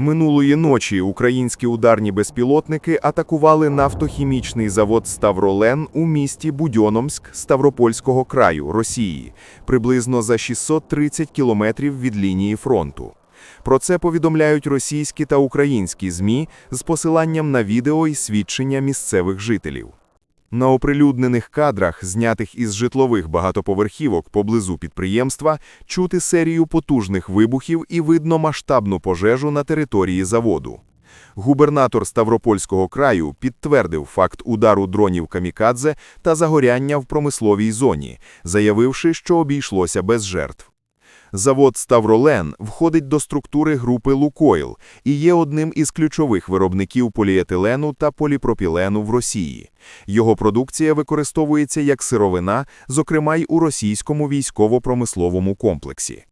Минулої ночі українські ударні безпілотники атакували нафтохімічний завод «Ставролен» у місті Будьономськ Ставропольського краю, Росії, приблизно за 630 кілометрів від лінії фронту. Про це повідомляють російські та українські ЗМІ з посиланням на відео і свідчення місцевих жителів. На оприлюднених кадрах, знятих із житлових багатоповерхівок поблизу підприємства, чути серію потужних вибухів і видно масштабну пожежу на території заводу. Губернатор Ставропольського краю підтвердив факт удару дронів «Камікадзе» та загоряння в промисловій зоні, заявивши, що обійшлося без жертв. Завод «Ставролен» входить до структури групи «Лукойл» і є одним із ключових виробників поліетилену та поліпропілену в Росії. Його продукція використовується як сировина, зокрема й у російському військово-промисловому комплексі.